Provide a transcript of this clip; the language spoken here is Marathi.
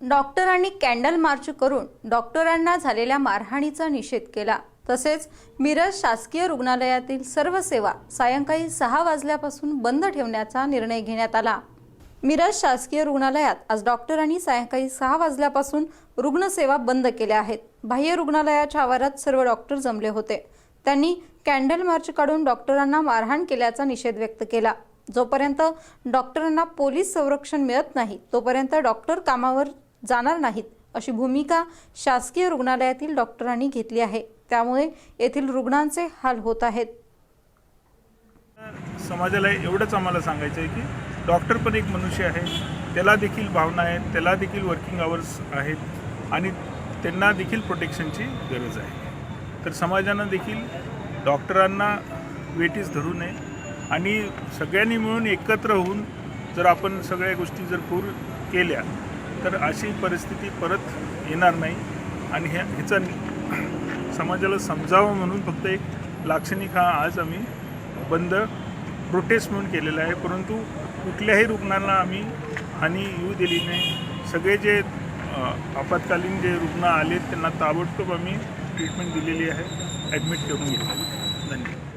डॉक्टरांनी कॅन्डल मार्च करून डॉक्टरांना झालेल्या मारहाणीचा निषेध केला. तसेच मिरज शासकीय रुग्णालयातील सर्व सेवा सायंकाळी सहा वाजल्यापासून बंद ठेवण्याचा निर्णय घेण्यात आला. मिरज शासकीय रुग्णालयात आज डॉक्टरांनी सायंकाळी सहा वाजल्यापासून रुग्णसेवा बंद केल्या आहेत. बाह्य रुग्णालयाच्या आवारात सर्व डॉक्टर जमले होते. त्यांनी कॅन्डल मार्च काढून डॉक्टरांना मारहाण केल्याचा निषेध व्यक्त केला. जोपर्यंत डॉक्टरांना पोलीस संरक्षण मिळत नाही तोपर्यंत डॉक्टर कामावर जाणार नाहीत अशी भूमिका शासकीय रुग्णालयातील डॉक्टरांनी घेतली आहे. त्यामुळे येथील रुग्णांचे हाल होत आहेत. समाजाला एवढंच आम्हाला सांगायचं आहे की डॉक्टर पण एक मनुष्य आहे. त्याला देखील भावना आहेत त्याला देखील वर्किंग आवर्स आहेत आणि त्यांना देखील प्रोटेक्शनची गरज आहे. तर समाजानं देखील डॉक्टरांना वेटीस धरू नये आणि सगळ्यांनी मिळून एकत्र होऊन जर आपण सगळ्या गोष्टी जर पूर केल्या तर अशी परिस्थिती परत येणार नाही. आणि ह्या ह्याचा समाजाला समजावं म्हणून फक्त एक लाक्षणिक हा आज आम्ही बंद प्रोटेस्ट म्हणून केलेला आहे. परंतु कुठल्याही रुग्णांना आम्ही हानी येऊ दिली नाही. सगळे जे आपत्कालीन जे रुग्ण आले त्यांना ताबडतोब आम्ही ट्रीटमेंट दिलेली आहे. ॲडमिट करून घेतली धन्यवाद.